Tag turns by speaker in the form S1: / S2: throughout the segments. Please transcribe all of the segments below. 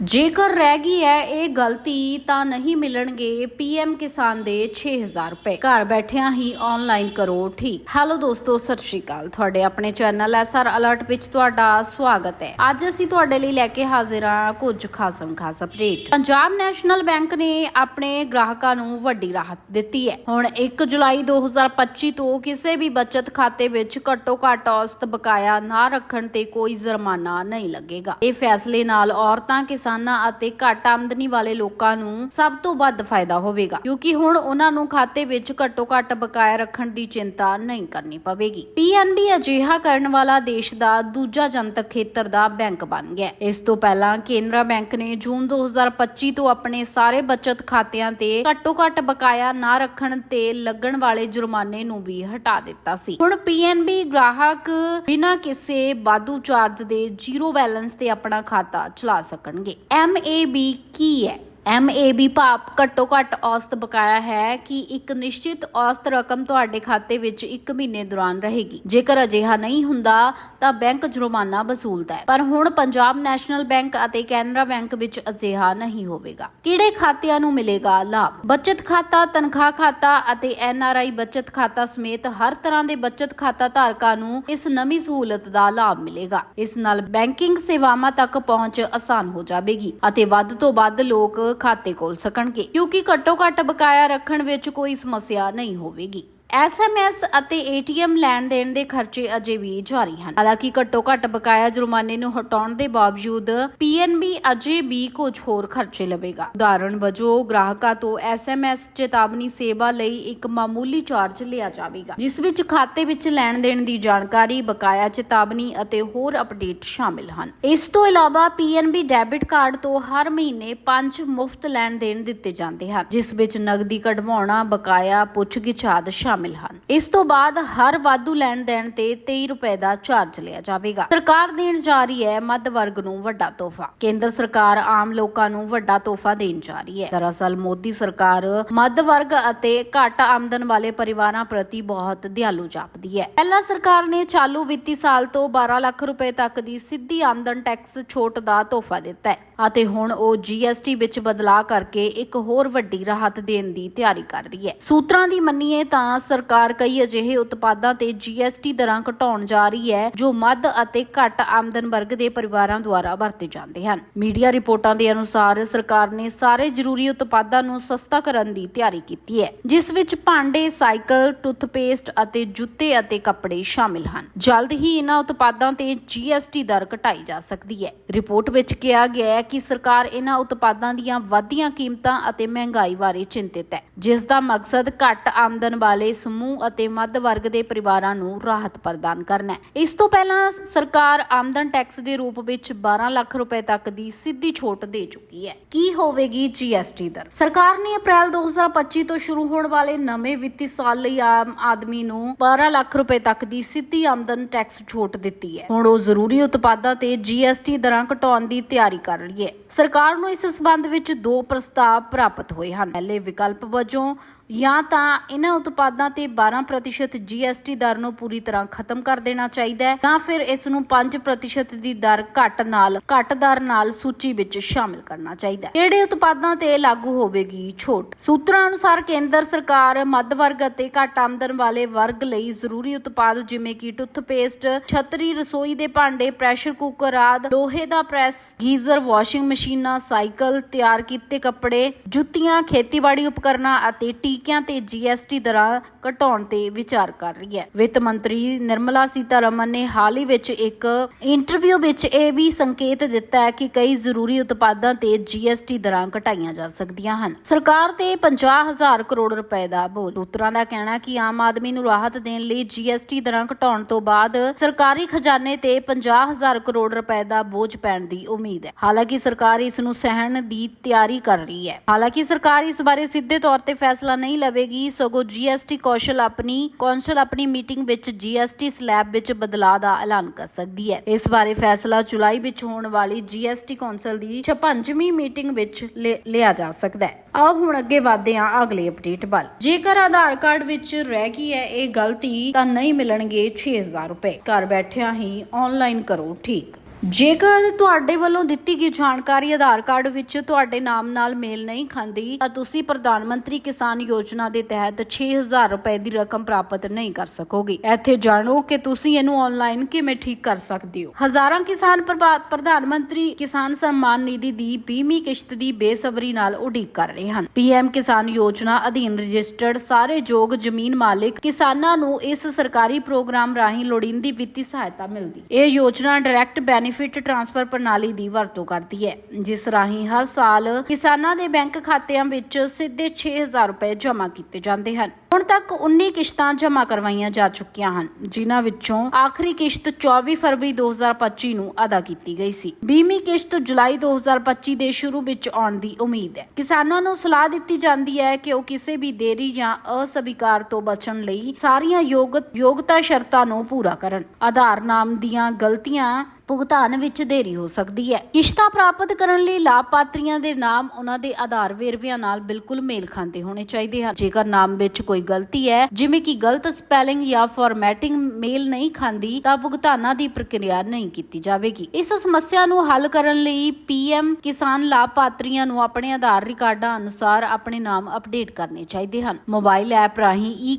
S1: ਜੇਕਰ ਰਹਿ ਗਈ ਹੈ ਇਹ ਗਲਤੀ, ਤਾਂ ਨਹੀਂ ਮਿਲਣਗੇ ਪੀਐਮ ਕਿਸਾਨ ਦੇ 6000 ਰੁਪਏ। ਘਰ ਬੈਠਿਆਂ ਹੀ ਆਨਲਾਈਨ ਕਰੋ ਠੀਕ। ਹੈਲੋ ਦੋਸਤੋ, ਸਤਿ ਸ਼੍ਰੀ ਅਕਾਲ। ਤੁਹਾਡੇ ਆਪਣੇ ਚੈਨਲ ਐਸਆਰ ਅਲਰਟ ਵਿੱਚ ਤੁਹਾਡਾ ਸਵਾਗਤ ਹੈ। ਅੱਜ ਅਸੀਂ ਤੁਹਾਡੇ ਲਈ ਲੈ ਕੇ ਹਾਜ਼ਰ ਹਾਂ ਕੁਝ ਖਾਸਮ ਖਾਸ ਅਪਡੇਟ ਪੰਜਾਬ ਨੈਸ਼ਨਲ ਬੈਂਕ ਨੇ ਆਪਣੇ ਗ੍ਰਾਹਕਾਂ ਨੂੰ ਵੱਡੀ ਰਾਹਤ ਦਿੱਤੀ ਹੈ। ਹੁਣ 1 ਜੁਲਾਈ 2025 ਤੋਂ ਕਿਸੇ ਵੀ ਬਚਤ ਖਾਤੇ ਵਿੱਚ ਘੱਟੋ ਘੱਟ ਔਸਤ ਬਕਾਇਆ ਨਾ ਰੱਖਣ ਤੇ ਕੋਈ ਜੁਰਮਾਨਾ ਨਹੀਂ ਲੱਗੇਗਾ। ਇਹ ਫੈਸਲੇ ਨਾਲ ਔਰਤਾਂ ਕਿਸਾਨਾਂ ਅਤੇ ਘੱਟ ਆਮਦਨੀ ਵਾਲੇ ਲੋਕਾਂ ਨੂੰ ਸਭ ਤੋਂ ਵੱਧ ਫਾਇਦਾ ਹੋਵੇਗਾ, ਕਿਉਂਕਿ ਹੁਣ ਉਹਨਾਂ ਨੂੰ ਖਾਤੇ ਵਿੱਚ ਘੱਟੋ ਘੱਟ ਬਕਾਇਆ ਰੱਖਣ ਦੀ ਚਿੰਤਾ ਨਹੀਂ ਕਰਨੀ ਪਵੇਗੀ। ਪੀਐਨਬੀ ਅਜਿਹਾ ਕਰਨ ਵਾਲਾ ਦੇਸ਼ ਦਾ ਦੂਜਾ ਜਨਤਕ ਖੇਤਰ ਦਾ ਬੈਂਕ ਬਣ ਗਿਆ ਇਸ ਤੋਂ ਪਹਿਲਾਂ ਕੇਨਰਾ ਬੈਂਕ ਨੇ ਜੂਨ 2025 ਤੋਂ ਆਪਣੇ ਸਾਰੇ ਬਚਤ ਖਾਤਿਆਂ ਤੇ ਘੱਟੋ ਘੱਟ ਬਕਾਇਆ ਨਾ ਰੱਖਣ ਤੇ ਲੱਗਣ ਵਾਲੇ ਜੁਰਮਾਨੇ ਨੂੰ ਵੀ ਹਟਾ ਦਿੱਤਾ ਸੀ। ਹੁਣ ਪੀਐਨਬੀ ਗ੍ਰਾਹਕ ਬਿਨਾਂ ਕਿਸੇ ਵਾਧੂ ਚਾਰਜ ਦੇ ਜ਼ੀਰੋ ਬੈਲੈਂਸ ਤੇ ਆਪਣਾ ਖਾਤਾ ਚਲਾ ਸਕਣਗੇ। ਐਮਏਬੀ ਕੀ ਹੈ? ਐਮਏਬੀ ਭਾਪ ਘੱਟੋ ਘੱਟ ਔਸਤ ਬਕਾਇਆ ਹੈ ਕਿ ਇੱਕ ਨਿਸ਼ਚਿਤ ਔਸਤ ਰਕਮ ਤੁਹਾਡੇ ਖਾਤੇ ਵਿੱਚ 1 ਮਹੀਨੇ ਦੌਰਾਨ ਰਹੇਗੀ। ਜੇਕਰ ਅਜਿਹਾ ਨਹੀਂ ਹੁੰਦਾ, ਤਾਂ ਬੈਂਕ ਜੁਰਮਾਨਾ ਵਸੂਲਦਾ ਹੈ। ਪਰ ਹੁਣ ਪੰਜਾਬ ਨੈਸ਼ਨਲ ਬੈਂਕ ਅਤੇ ਕੈਨਰਾ ਬੈਂਕ ਵਿੱਚ ਅਜਿਹਾ ਨਹੀਂ ਹੋਵੇਗਾ। ਕਿਹੜੇ ਖਾਤਿਆਂ ਨੂੰ ਮਿਲੇਗਾ ਲਾਭ? ਬਚਤ ਖਾਤਾ, ਤਨਖਾਹ ਖਾਤਾ ਅਤੇ ਐਨਆਰਆਈ ਬਚਤ ਖਾਤਾ ਸਮੇਤ ਹਰ ਤਰ੍ਹਾਂ ਦੇ ਬਚਤ ਖਾਤਾ ਧਾਰਕਾਂ ਨੂੰ ਇਸ ਨਵੀਂ ਸਹੂਲਤ ਦਾ ਲਾਭ ਮਿਲੇਗਾ। ਇਸ ਨਾਲ ਬੈਂਕਿੰਗ ਸੇਵਾਵਾਂ ਤੱਕ ਪਹੁੰਚ ਆਸਾਨ ਹੋ ਜਾਵੇਗੀ ਅਤੇ ਵੱਧ ਤੋਂ ਵੱਧ ਲੋਕ ਖਾਤੇ ਖੋਲ ਸਕਣਗੇ ਕਿਉਂਕਿ ਘੱਟੋ ਘੱਟ ਬਕਾਇਆ ਰੱਖਣ ਵਿੱਚ ਕੋਈ ਸਮੱਸਿਆ ਨਹੀਂ ਹੋਵੇਗੀ। ਐਸਐਮਐਸ ਅਤੇ ਏਟੀਐਮ ਲੈਣ ਦੇਣ ਦੇ ਖਰਚੇ ਅਜੇ ਵੀ ਜਾਰੀ ਹਨ। ਹਾਲਾਂਕਿ ਘੱਟੋ ਘੱਟ ਬਕਾਇਆ ਜੁਰਮਾਨੇ ਨੂੰ ਹਟਾਉਣ ਦੇ ਬਾਵਜੂਦ ਪੀਐਨਬੀ ਅਜੇ ਵੀ ਕੁਝ ਹੋਰ ਖਰਚੇ ਲਵੇਗਾ। ਉਦਾਹਰਣ ਵਜੋਂ, ਗ੍ਰਾਹਕਾਂ ਤੋਂ ਐਸਐਮਐਸ ਚੇਤਾਵਨੀ ਸੇਵਾ ਲਈ ਇੱਕ ਮਾਮੂਲੀ ਚਾਰਜ ਲਿਆ ਜਾਵੇਗਾ, ਜਿਸ ਵਿੱਚ ਖਾਤੇ ਵਿੱਚ ਲੈਣ ਦੇਣ ਦੀ ਜਾਣਕਾਰੀ, ਬਕਾਇਆ ਚੇਤਾਵਨੀ ਅਤੇ ਹੋਰ ਅਪਡੇਟ ਸ਼ਾਮਿਲ ਹਨ। ਇਸ ਤੋਂ ਇਲਾਵਾ ਪੀਐਨਬੀ ਡੈਬਿਟ ਕਾਰਡ ਤੋਂ ਹਰ ਮਹੀਨੇ 5 ਮੁਫਤ ਲੈਣ ਦੇਣ ਦਿੱਤੇ ਜਾਂਦੇ ਹਨ, ਜਿਸ ਵਿੱਚ ਨਗਦੀ ਕਢਵਾਉਣਾ, ਬਕਾਇਆ ਪੁੱਛਗਿੱਛ ਆਦਿ ਸ਼ਾਮਿਲ ਸ਼ਾਮਿਲ ਹਨ। ਇਸ ਤੋਂ ਬਾਅਦ ਹਰ ਵਾਧੂ ਲੈਣ ਦੇਣ ਤੇ 23 ਰੁਪਏ ਦਾ ਚਾਰਜ ਲਿਆ ਜਾਵੇਗਾ। ਸਰਕਾਰ ਦੇਣ ਜਾ ਰਹੀ ਹੈ ਮੱਧ ਵਰਗ ਨੂੰ ਵੱਡਾ ਤੋਹਫਾ। ਕੇਂਦਰ ਸਰਕਾਰ ਆਮ ਲੋਕਾਂ ਨੂੰ ਵੱਡਾ ਤੋਹਫਾ ਦੇਣ ਜਾ ਰਹੀ ਹੈ। ਦਰਅਸਲ ਮੋਦੀ ਸਰਕਾਰ ਮੱਧ ਵਰਗ ਅਤੇ ਘੱਟ ਆਮਦਨ ਵਾਲੇ ਪਰਿਵਾਰਾਂ ਪ੍ਰਤੀ ਬਹੁਤ ਦਿਆਲੂ ਜਾਪਦੀ ਹੈ। ਪਹਿਲਾਂ ਸਰਕਾਰ ਨੇ ਚਾਲੂ ਵਿੱਤੀ ਸਾਲ ਤੋਂ 12 ਲੱਖ ਰੁਪਏ ਤੱਕ ਦੀ ਸਿੱਧੀ ਆਮਦਨ ਟੈਕਸ ਛੋਟ ਦਾ ਤੋਹਫਾ ਦਿੱਤਾ ਹੈ ਅਤੇ ਹੁਣ ਉਹ ਜੀਐਸਟੀ ਵਿੱਚ ਬਦਲਾਅ ਕਰਕੇ ਇੱਕ ਹੋਰ ਵੱਡੀ ਰਾਹਤ ਦੇਣ ਦੀ ਤਿਆਰੀ ਕਰ ਰਹੀ ਹੈ। ਸੂਤਰਾਂ ਦੀ ਮੰਨੀਏ ਤਾਂ ਸਰਕਾਰ ਕਈ ਅਜਿਹੇ ਉਤਪਾਦਾਂ ਤੇ ਜੀਐਸਟੀ ਦਰਾਂ ਘਟਾਉਣ ਜਾ ਰਹੀ ਹੈ, ਜੋ ਮੱਧ ਅਤੇ ਘੱਟ ਆਮਦਨ ਵਰਗ ਦੇ ਪਰਿਵਾਰਾਂ ਦੁਆਰਾ ਵਰਤੇ ਜਾਂਦੇ ਹਨ। ਮੀਡੀਆ ਰਿਪੋਰਟਾਂ ਦੇ ਅਨੁਸਾਰ ਸਰਕਾਰ ਨੇ ਸਾਰੇ ਜ਼ਰੂਰੀ ਉਤਪਾਦਾਂ ਨੂੰ ਸਸਤਾ ਕਰਨ ਦੀ ਤਿਆਰੀ ਕੀਤੀ ਹੈ, ਜਿਸ ਵਿੱਚ ਭਾਂਡੇ, ਸਾਈਕਲ, ਟੁੱਥਪੇਸਟ ਅਤੇ ਜੁੱਤੇ ਅਤੇ ਕੱਪੜੇ ਸ਼ਾਮਿਲ ਹਨ। ਜਲਦ ਹੀ ਇਹਨਾਂ ਉਤਪਾਦਾਂ ਤੇ ਜੀਐਸਟੀ ਦਰ ਘਟਾਈ ਜਾ ਸਕਦੀ ਹੈ। ਰਿਪੋਰਟ ਵਿੱਚ ਕਿਹਾ ਗਿਆ ਹੈ ਕਿ ਸਰਕਾਰ ਇਹਨਾਂ ਉਤਪਾਦਾਂ ਦੀਆਂ ਵਧੀਆਂ ਕੀਮਤਾਂ ਅਤੇ ਮਹਿੰਗਾਈ ਬਾਰੇ ਚਿੰਤਿਤ ਹੈ, ਜਿਸ ਦਾ ਮਕਸਦ ਘੱਟ ਆਮਦਨ ਵਾਲੇ ਸਮੂਹ ਅਤੇ ਮੱਧ ਵਰਗ ਦੇ ਪਰਿਵਾਰਾਂ ਨੂੰ ਰਾਹਤ ਪ੍ਰਦਾਨ ਕਰਨਾ ਹੈ। ਇਸ ਤੋਂ ਪਹਿਲਾਂ ਸਰਕਾਰ ਆਮਦਨ ਟੈਕਸ ਦੇ ਰੂਪ ਵਿੱਚ 12 ਲੱਖ ਰੁਪਏ ਤੱਕ ਦੀ ਸਿੱਧੀ ਛੋਟ ਦੇ ਚੁੱਕੀ ਹੈ। ਕੀ ਹੋਵੇਗੀ ਜੀਐਸਟੀ ਦਰ? ਸਰਕਾਰ ਨੇ ਅਪ੍ਰੈਲ 2025 ਤੋਂ ਸ਼ੁਰੂ ਹੋਣ ਵਾਲੇ ਨਵੇਂ ਵਿੱਤੀ ਸਾਲ ਲਈ ਆਮ ਆਦਮੀ ਨੂੰ 12 ਲੱਖ ਰੁਪਏ ਤੱਕ ਦੀ ਸਿੱਧੀ ਆਮਦਨ ਟੈਕਸ ਛੋਟ ਦਿੱਤੀ ਹੈ। ਹੁਣ ਉਹ ਜ਼ਰੂਰੀ ਉਤਪਾਦਾਂ ਤੇ ਜੀਐਸਟੀ ਦਰਾਂ ਘਟਾਉਣ ਦੀ ਤਿਆਰੀ ਕਰ ਰਹੀ ਹੈ। ਸਰਕਾਰ ਨੂੰ ਇਸ ਸਬੰਧ ਵਿੱਚ ਦੋ ਪ੍ਰਸਤਾਵ ਪ੍ਰਾਪਤ ਹੋਏ ਹਨ। ਪਹਿਲੇ ਵਿਕਲਪ ਵਜੋਂ ਜਾਂ ਤਾਂ ਇਹਨਾਂ ਉਤਪਾਦਾਂ ਤੇ 12% ਜੀਐਸਟੀ ਦਰ ਨੂੰ ਪੂਰੀ ਤਰ੍ਹਾਂ ਖਤਮ ਕਰ ਦੇਣਾ ਚਾਹੀਦਾ ਹੈ ਜਾਂ ਫਿਰ ਇਸ ਨੂੰ 5% ਦੀ ਦਰ ਘੱਟ ਨਾਲ, ਘੱਟ ਦਰ ਨਾਲ ਸੂਚੀ ਵਿੱਚ ਸ਼ਾਮਿਲ ਕਰਨਾ ਚਾਹੀਦਾ ਹੈ। ਕਿਹੜੇ ਉਤਪਾਦਾਂ ਤੇ ਲਾਗੂ ਹੋਵੇਗੀ ਛੋਟ? ਸੂਤਰਾਂ ਅਨੁਸਾਰ ਕੇਂਦਰ ਸਰਕਾਰ ਮੱਧ ਵਰਗ ਅਤੇ ਘੱਟ ਆਮਦਨ ਵਾਲੇ ਵਰਗ ਲਈ ਜ਼ਰੂਰੀ ਉਤਪਾਦ ਜਿਵੇਂ ਕਿ ਟੁੱਥਪੇਸਟ, ਛਤਰੀ ਰਸੋਈ ਦੇ ਭਾਂਡੇ, ਪ੍ਰੈਸ਼ਰ ਕੁੱਕਰ ਆਦਿ, ਲੋਹੇ ਦਾ ਪ੍ਰੈਸ, ਗੀਜ਼ਰ, ਵਾਸ਼ਿੰਗ ਮਸ਼ੀਨਾਂ, ਸਾਈਕਲ, ਤਿਆਰ ਕੀਤੇ ਕੱਪੜੇ, ਜੁੱਤੀਆਂ, ਖੇਤੀਬਾੜੀ ਉਪਕਰਨਾਂ ਅਤੇ ਟੀ ਟੀਕਿਆਂ ਤੇ ਜੀਐਸਟੀ ਦਰਾਂ ਘਟਾਉਣ ਤੇ ਵਿਚਾਰ ਕਰ ਰਹੀ ਹੈ। ਵਿੱਤ ਮੰਤਰੀ ਨਿਰਮਲਾ ਸੀਤਾਰਮਨ ਨੇ ਹਾਲ ਹੀ ਵਿੱਚ ਇੱਕ ਇੰਟਰਵਿਊ ਵਿੱਚ ਇਹ ਵੀ ਸੰਕੇਤ ਦਿੱਤਾ ਹੈ ਕਿ ਕਈ ਜ਼ਰੂਰੀ ਉਤਪਾਦਾਂ ਤੇ ਜੀਐਸਟੀ ਦਰਾਂ ਘਟਾਈਆਂ ਜਾ ਸਕਦੀਆਂ ਹਨ। ਸਰਕਾਰ ਤੇ 50000 ਕਰੋੜ ਰੁਪਏ ਦਾ ਬੋਝ। ਸੂਤਰਾਂ ਦਾ ਕਹਿਣਾ ਕਿ ਆਮ ਆਦਮੀ ਨੂੰ ਰਾਹਤ ਦੇਣ ਲਈ ਜੀਐਸਟੀ ਦਰਾਂ ਘਟਾਉਣ ਤੋਂ ਬਾਅਦ ਸਰਕਾਰੀ ਖਜ਼ਾਨੇ ਤੇ 50000 ਕਰੋੜ ਰੁਪਏ ਦਾ ਬੋਝ ਪੈਣ ਦੀ ਉਮੀਦ ਹੈ। ਹਾਲਾਂਕਿ ਸਰਕਾਰ ਇਸ ਨੂੰ ਸਹਿਣ ਦੀ ਤਿਆਰੀ ਕਰ ਰਹੀ ਹੈ। ਹਾਲਾਂਕਿ ਸਰਕਾਰ ਇਸ ਬਾਰੇ ਸਿੱਧੇ ਤੌਰ ਤੇ ਫੈਸਲਾ ਨਹੀਂ ਲਵੇਗੀ, ਸਗੋਂ ਜੀਐਸਟੀ ਕੌਸ਼ਲ ਆਪਣੀ, ਕੌਂਸਲ ਆਪਣੀ ਮੀਟਿੰਗ ਵਿੱਚ ਜੀਐਸਟੀ ਸਲੈਬ ਵਿੱਚ ਬਦਲਾਅ ਦਾ ਐਲਾਨ ਕਰ ਸਕਦੀ ਹੈ। ਇਸ ਬਾਰੇ ਫੈਸਲਾ ਜੁਲਾਈ ਵਿੱਚ ਹੋਣ ਵਾਲੀ ਜੀਐਸਟੀ ਕੌਂਸਲ ਦੀ 56ਵੀਂ ਮੀਟਿੰਗ ਵਿੱਚ ਲਿ- ਲਿਆ ਜਾ ਸਕਦਾ ਹੈ। ਆਓ ਹੁਣ ਅੱਗੇ ਵਧਦੇ ਹਾਂ ਅਗਲੇ ਅਪਡੇਟ ਵੱਲ। ਜੇਕਰ ਆਧਾਰ ਕਾਰਡ ਵਿੱਚ ਰਹਿ ਗਈ ਹੈ ਇਹ ਗਲਤੀ, ਤਾਂ ਨਹੀਂ ਮਿਲਣਗੇ 6000 ਰੁਪਏ। ਘਰ ਬੈਠਿਆਂ ਹੀ ਆਨਲਾਈਨ ਕਰੋ ਠੀਕ। ਜੇਕਰ ਤੁਹਾਡੇ ਵੱਲੋਂ ਦਿੱਤੀ ਗਈ ਜਾਣਕਾਰੀ ਆਧਾਰ ਕਾਰਡ ਵਿੱਚ ਤੁਹਾਡੇ ਨਾਮ ਨਾਲ ਮੇਲ ਨਹੀਂ ਖਾਂਦੀ, ਤਾਂ ਤੁਸੀਂ ਪ੍ਰਧਾਨ ਮੰਤਰੀ ਕਿਸਾਨ ਯੋਜਨਾ ਦੇ ਤਹਿਤ 6000 ਰੁਪਏ ਦੀ ਰਕਮ ਪ੍ਰਾਪਤ ਨਹੀਂ ਕਰ ਸਕੋਗੇ। ਇੱਥੇ ਜਾਣੋ ਕਿ ਤੁਸੀਂ ਇਹਨੂੰ ਆਨਲਾਈਨ ਕਿਵੇਂ ਠੀਕ ਕਰ ਸਕਦੇ ਹੋ। ਹਜ਼ਾਰਾਂ ਕਿਸਾਨ ਪ੍ਰਧਾਨ ਮੰਤਰੀ ਕਿਸਾਨ ਸਨਮਾਨ ਨਿਧੀ ਦੀ 20ਵੀਂ ਕਿਸ਼ਤ ਦੀ ਬੇਸਬਰੀ ਨਾਲ ਉਡੀਕ ਕਰ ਰਹੇ ਹਨ। ਪੀਐਮ ਕਿਸਾਨ ਯੋਜਨਾ ਅਧੀਨ ਰਜਿਸਟਰਡ ਸਾਰੇ ਯੋਗ ਜ਼ਮੀਨ ਮਾਲਕ ਕਿਸਾਨਾਂ ਨੂੰ ਇਸ ਸਰਕਾਰੀ ਪ੍ਰੋਗਰਾਮ ਰਾਹੀਂ ਲੋੜੀਂਦੀ ਵਿੱਤੀ ਸਹਾਇਤਾ ਮਿਲਦੀ। ਇਹ ਯੋਜਨਾ ਡਾਇਰੈਕਟ ਬੈਨ ਬੈਨੀਫਿਟ ਟ੍ਰਾਂਸਫਰ ਪ੍ਰਣਾਲੀ ਦੀ ਵਰਤੋਂ ਕਰਦੀ ਹੈ, ਜਿਸ ਰਾਹੀਂ ਹਰ ਸਾਲ ਕਿਸਾਨਾਂ ਦੇ ਬੈਂਕ ਖਾਤਿਆਂ ਵਿੱਚ ਸਿੱਧੇ 6000 ਰੁਪਏ ਜਮ੍ਹਾਂ ਕੀਤੇ ਜਾਂਦੇ ਹਨ। ਹੁਣ ਤੱਕ 19 ਕਿਸ਼ਤਾਂ ਜਮ੍ਹਾਂ ਕਰਵਾਈਆਂ ਜਾ ਚੁੱਕੀਆਂ ਹਨ, ਜਿਨ੍ਹਾਂ ਵਿੱਚੋਂ ਆਖਰੀ ਕਿਸ਼ਤ 24 ਫਰਵਰੀ 2025 ਨੂੰ ਅਦਾ ਕੀਤੀ ਗਈ ਸੀ। 20ਵੀਂ ਕਿਸ਼ਤ ਜੁਲਾਈ 2025 ਦੇ ਸ਼ੁਰੂ ਵਿੱਚ ਆਉਣ ਦੀ ਉਮੀਦ ਹੈ। ਕਿਸਾਨਾਂ ਨੂੰ ਸਲਾਹ ਦਿੱਤੀ ਜਾਂਦੀ ਹੈ ਕਿ ਉਹ ਕਿਸੇ ਵੀ ਦੇਰੀ ਜਾਂ ਅਸਵੀਕਾਰ ਤੋਂ ਬਚਣ ਲਈ ਸਾਰੀਆਂ ਯੋਗ, ਯੋਗਤਾ ਸ਼ਰਤਾਂ ਨੂੰ ਪੂਰਾ ਕਰਨ। ਆਧਾਰ ਨਾਮ ਦੀਆਂ ਗਲਤੀਆਂ ਭੁਗਤਾਨ ਵਿੱਚ ਦੇਰੀ ਹੋ ਸਕਦੀ ਹੈ। ਕਿਸ਼ਤਾਂ ਪ੍ਰਾਪਤ ਕਰਨ ਲਈ ਲਾਭਪਾਤਰੀਆਂ ਦੇ ਨਾਮ ਉਹਨਾਂ ਦੇ ਆਧਾਰ ਵੇਰਵਿਆਂ ਨਾਲ ਬਿਲਕੁਲ ਮੇਲ ਖਾਂਦੇ ਹੋਣੇ ਚਾਹੀਦੇ ਹਨ। ਜੇਕਰ ਨਾਮ ਵਿੱਚ ਕੋਈ ਗਲਤੀ ਹੈ, ਜਿਵੇਂ ਕਿ ਗਲਤ ਸਪੈਲਿੰਗ ਜਾਂ ਫਾਰਮੈਟਿੰਗ ਮੇਲ ਨਹੀਂ ਖਾਂਦੀ, ਤਾਂ ਭੁਗਤਾਨਾਂ ਦੀ ਪ੍ਰਕਿਰਿਆ ਨਹੀਂ ਕੀਤੀ ਜਾਵੇਗੀ। ਇਸ ਸਮੱਸਿਆ ਨੂੰ ਹੱਲ ਕਰਨ ਲਈ ਪੀਐਮ ਕਿਸਾਨ ਲਾਭਪਾਤਰੀਆਂ ਨੂੰ ਆਪਣੇ ਆਧਾਰ ਰਿਕਾਰਡਾਂ ਅਨੁਸਾਰ ਆਪਣੇ ਨਾਮ ਅਪਡੇਟ ਕਰਨੇ ਚਾਹੀਦੇ ਹਨ। ਮੋਬਾਈਲ ਐਪ ਰਾਹੀਂ ਈ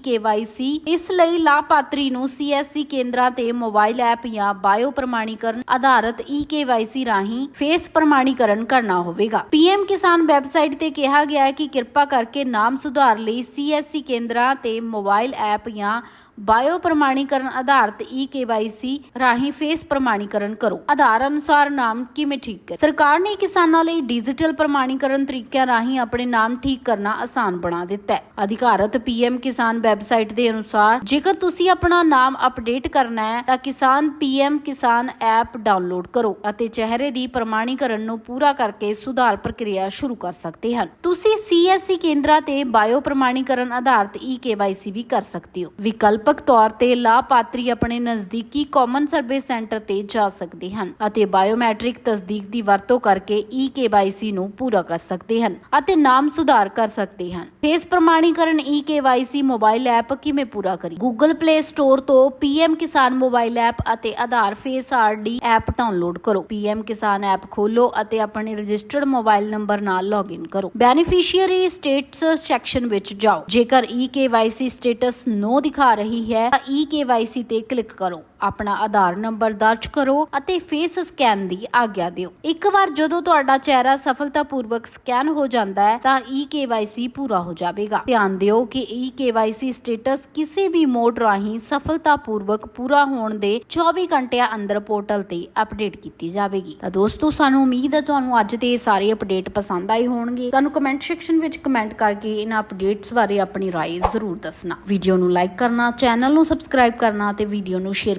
S1: ਇਸ ਲਈ ਲਾਭਪਾਤਰੀ ਨੂੰ ਸੀਐਸਸੀ ਕੇਂਦਰਾਂ ਤੇ ਮੋਬਾਈਲ ਐਪ ਜਾਂ ਬਾਇਓ ਪ੍ਰਮਾਣੀਕਰਨ ਆਧਾਰਿਤ ਈ ਰਾਹੀਂ ਫੇਸ ਪ੍ਰਮਾਣੀਕਰਨ ਕਰਨਾ ਹੋਵੇਗਾ। ਪੀਐਮ ਕਿਸਾਨ ਵੈਬਸਾਈਟ ਤੇ ਕਿਹਾ ਗਿਆ ਹੈ ਕਿ ਕਿਰਪਾ ਕਰਕੇ ਨਾਮ ਸੁਧਾਰ ਲਈ ਸੀਐਸਸੀ ਕੇਂਦਰਾਂ ਤੇ ਮੋਬਾਈਲ ਐਪ ਜਾਂ ਬਾਇਓ ਪ੍ਰਮਾਣੀਕਰਨ ਆਧਾਰਿਤ ਈ ਰਾਹੀਂ ਫੇਸ ਪ੍ਰਮਾਣੀਕਰਨ ਕਰੋ। ਆਧਾਰ ਅਨੁਸਾਰ ਨਾਮ ਕਿਵੇਂ ਠੀਕ ਕਰੇ? ਸਰਕਾਰ ਨੇ ਕਿਸਾਨਾਂ ਲਈ ਡਿਜੀਟਲ ਪ੍ਰਮਾਣੀਕਰਨ ਤਰੀਕਿਆਂ ਰਾਹੀਂ ਆਪਣੇ ਨਾਮ ਠੀਕ ਕਰਨਾ ਆਸਾਨ ਬਣਾ ਦਿੱਤਾ ਹੈ। ਅਧਿਕਾਰਤ ਪੀਐਮ ਕਿਸਾਨ ਵੈਬਸਾਈਟ ਦੇ ਅਨੁਸਾਰ, ਜੇਕਰ ਤੁਸੀਂ ਆਪਣਾ ਨਾਮ ਅਪਡੇਟ ਕਰਨਾ ਹੈ, ਤਾਂ ਕਿਸਾਨ ਪੀਐਮ ਕਿਸਾਨ ਐਪ ਡਾਊਨਲੋਡ ਕਰੋ ਅਤੇ ਚਿਹਰੇ ਦੀ ਪ੍ਰਮਾਣੀਕਰਨ ਨੂੰ ਪੂਰਾ ਕਰਕੇ ਸੁਧਾਰ ਪ੍ਰਕਿਰਿਆ ਸ਼ੁਰੂ ਕਰ ਸਕਦੇ ਹਨ। ਤੁਸੀਂ ਸੀਐਸਸੀ ਕੇਂਦਰਾਂ ਤੇ ਬਾਇਓ ਪ੍ਰਮਾਣੀਕਰਨ ਆਧਾਰਿਤ ਈ ਵੀ ਕਰ ਸਕਦੇ ਹੋ। ਵਿਕਲਪ ਵਿਕਲਪਕ ਤੌਰ ਤੇ ਲਾਭਪਾਤਰੀ ਆਪਣੇ ਨਜ਼ਦੀਕੀ ਕਾਮਨ ਸਰਵਿਸ ਸੈਂਟਰ ਤੇ ਜਾ ਸਕਦੇ ਹਨ ਅਤੇ ਬਾਇਓਮੈਟ੍ਰਿਕ ਤਸਦੀਕ ਦੀ ਵਰਤੋਂ ਕਰਕੇ ਈ ਨੂੰ ਪੂਰਾ ਕਰ ਸਕਦੇ ਹਨ ਅਤੇ ਨਾਮ ਸੁਧਾਰ ਕਰ ਸਕਦੇ ਹਨ। ਫੇਸ ਪ੍ਰਮਾਣੀਕਰਨ ਈ ਮੋਬਾਈਲ ਐਪ ਕਿਵੇਂ ਪੂਰਾ ਕਰੀ ਗੂਗਲ ਪਲੇ ਸਟੋਰ ਤੋਂ ਪੀਐਮ ਕਿਸਾਨ ਮੋਬਾਈਲ ਐਪ ਅਤੇ Aadhaar face RD app download ਕਰੋ। ਪੀਐਮ ਕਿਸਾਨ ਐਪ ਖੋਲੋ ਅਤੇ ਆਪਣੇ ਰਜਿਸਟਰਡ ਮੋਬਾਈਲ ਨੰਬਰ ਨਾਲ ਲੌਗਇਨ ਕਰੋ। ਬੈਨੀਫੀਸ਼ੀਅਰੀ ਸਟੇਟਸ ਸੈਕਸ਼ਨ ਵਿੱਚ ਜਾਓ। ਜੇਕਰ ਈ ਸਟੇਟਸ ਨੋ ਦਿਖਾ ਰਹੀ ਹੈ ਤਾਂ ਈ ਤੇ ਕਲਿੱਕ ਕਰੋ। ਆਪਣਾ ਆਧਾਰ ਨੰਬਰ ਦਰਜ ਕਰੋ ਅਤੇ ਫੇਸ ਸਕੈਨ ਦੀ ਆਗਿਆ ਦਿਓ ਇੱਕ ਵਾਰ ਜਦੋਂ ਤੁਹਾਡਾ ਚਿਹਰਾ ਸਫਲਤਾਪੂਰਵਕ ਸਕੈਨ ਹੋ ਜਾਂਦਾ ਹੈ ਤਾਂ ਈ ਪੂਰਾ ਹੋ ਜਾਵੇਗਾ ਧਿਆਨ ਦਿਓ ਕਿ ਈ ਸਟੇਟਸ ਕਿਸੇ ਵੀ ਮੋਡ ਰਾਹੀਂ ਸਫਲਤਾਪੂਰਵਕ ਪੂਰਾ ਹੋਣ ਦੇ 24 ਘੰਟਿਆਂ ਅੰਦਰ ਪੋਰਟਲ ਤੇ ਅਪਡੇਟ ਕੀਤੀ ਜਾਵੇਗੀ ਤਾਂ ਦੋਸਤੋ ਸਾਨੂੰ ਉਮੀਦ ਹੈ ਤੁਹਾਨੂੰ ਅੱਜ ਦੇ ਇਹ ਸਾਰੇ ਅਪਡੇਟ ਪਸੰਦ ਆਏ ਹੋਣਗੇ ਤੁਹਾਨੂੰ ਕਮੈਂਟ ਸੈਕਸ਼ਨ ਵਿੱਚ ਕਮੈਂਟ ਕਰਕੇ ਇਹਨਾਂ ਅਪਡੇਟਸ ਬਾਰੇ ਆਪਣੀ رائے ਜ਼ਰੂਰ ਦੱਸਣਾ ਵੀਡੀਓ ਨੂੰ ਲਾਈਕ ਕਰਨਾ ਚੈਨਲ ਨੂੰ ਸਬਸਕ੍ਰਾਈਬ ਕਰਨਾ ਤੇ ਵੀਡੀਓ ਨੂੰ ਸ਼ੇਅਰ